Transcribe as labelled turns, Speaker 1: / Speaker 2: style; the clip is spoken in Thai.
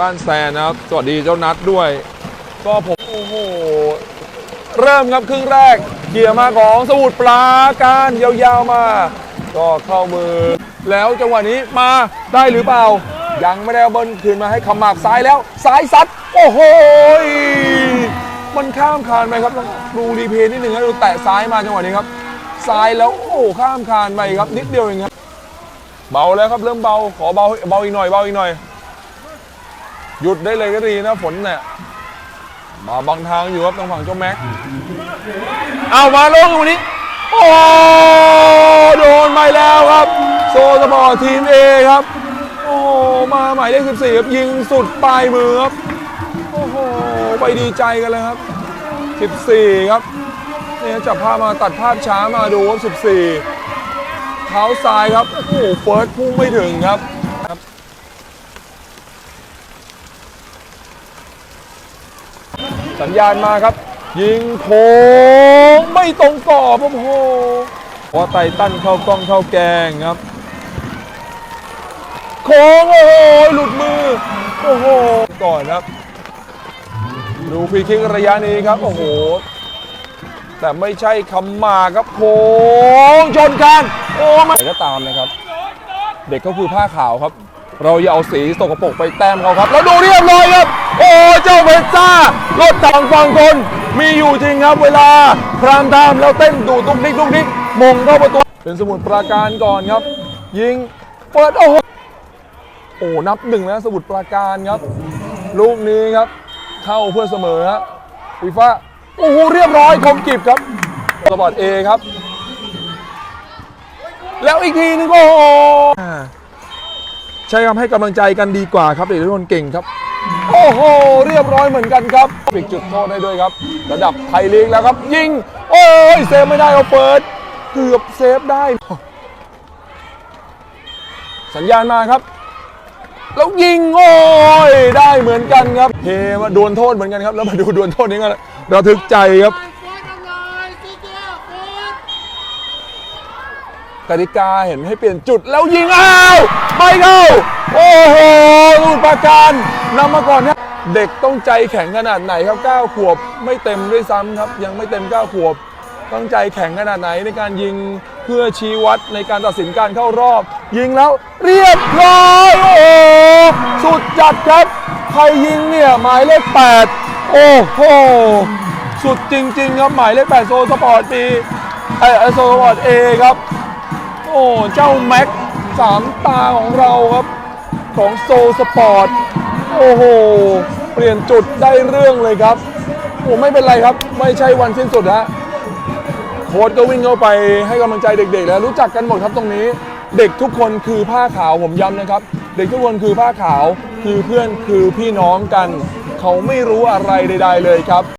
Speaker 1: บ้านแซนนะครับ สวัสดีเจ้านัดด้วย ก็ผมโอ้โห เริ่มครับครึ่งแรกเกียร์มาของสมุทรปราการยาวๆมา ก็เข้ามือ แล้วจังหวะนี้มาได้หรือเปล่า ยังไม่ได้เอาเบิ้ลคืนมาให้ขมักซ้ายแล้วซ้ายซัด โอ้โหยมันข้ามคานไปครับดูรีเพย์นิดหนึ่งครับดูแตะซ้ายมาจังหวะนี้ครับซ้ายแล้วโอ้ข้ามคานไปครับนิดเดียวเองครับเบาแล้วครับเริ่มเบาขอเบาเบาอีกหน่อยเบาอีกหน่อย หยุดได้เลยก็ดีนะฝนเนี่ยมาบังทางอยู่ครับทางฝั่งเจ้าแม็กเอามาลงตรงนี้ โอ้โดนไปแล้วครับ โซสปอร์ตทีมเอครับ โอ้มาหมายเลข14ครับยิงสุดปลายมือครับโอ้โหไปดีใจกันเลยครับ 14 ครับนี่จับภาพมาตัดภาพช้ามาดูครับ14เท้าซ้ายครับ โอ้โหเฟิร์สพุ่งไม่ถึงครับ สัญญาณมาครับ ยิงโค้งไม่ตรงกรอบโอ้โหพอไตตันเข้ากล้องเข้าแกงครับโค้งโอ้โหหลุดมือโอ้โหก่อนครับ ดูฟรีคิกระยะนี้ครับโอ้โหแต่ไม่ใช่คำมาครับโค้งชนกันโอ้ไม่ก็ตามนะครับ เด็กก็คือผ้าขาวครับ เราอย่าเอาสีสกปรกไปแต้มเขาครับ แล้วดูเรียบร้อยครับ โอ้เจ้าเพชรารถต่างฝั่งคนมีอยู่จริงครับเวลาพรามไทม์แล้วเต้นดูตุ้งนิกตุ้งนิกมงเข้าประตูเป็นสมุทรปราการก่อนครับ ยิงเปิดโอ้โหโอ้นับหนึ่งแล้วสมุทรปราการครับ ลูกนี้ครับ เข้าเพื่อเสมอฮะฟีฟ่าโอ้โหเรียบร้อยคมกิบครับสปอร์ตเอครับ แล้วอีกทีนึงโอ้โห ใช้คำให้กำลังใจกันดีกว่าครับเด็กทุกคนเก่งครับ โอ้โห เรียบร้อยเหมือนกันครับปิกจุดโทษได้ด้วยครับ ระดับไทยลีกแล้วครับ ยิง โอ้ยเซฟไม่ได้เอาเปิด เกือบเซฟได้ สัญญาณมาครับ แล้วยิงโอ้ยได้เหมือนกันครับเฮมาดวลโทษเหมือนกันครับ แล้วมาดูดวลโทษนี้กันระทึกใจครับกติกาเห็นให้เปลี่ยนจุดแล้วยิงอ้าวไม่เข้าโอ้โหลูก ประการนำมาก่อนเนี่ยเด็กต้องใจแข็งขนาดไหนครับ9ขวบไม่เต็มด้วยซ้ำครับ ยังไม่เต็ม9ขวบต้องใจแข็งขนาดไหนในการยิงเพื่อชี้วัดในการตัดสินการเข้ารอบ ยิงแล้วเรียบร้อยโอ้สุดจัดครับใครยิงเนี่ยหมายเลข8โอ้โหสุดจริง ๆ ครับหมายเลข8โซสปอร์ตปีเออโซสปอร์ตเอครับ โอ้เจ้าแม็กสามตาของเราครับ ของโซสปอร์ต โอ้โห เปลี่ยนจุดได้เรื่องเลยครับโอ้ไม่เป็นไรครับ ไม่ใช่วันสิ้นสุดฮะโค้ชก็วิ่งเข้าไปให้กำลังใจเด็กๆ แล้วรู้จักกันหมดครับตรงนี้ เด็กทุกคนคือผ้าขาวผมย้ำนะครับ เด็กทุกคนคือผ้าขาว คือเพื่อนคือพี่น้องกัน เขาไม่รู้อะไรใด ๆ เลยครับ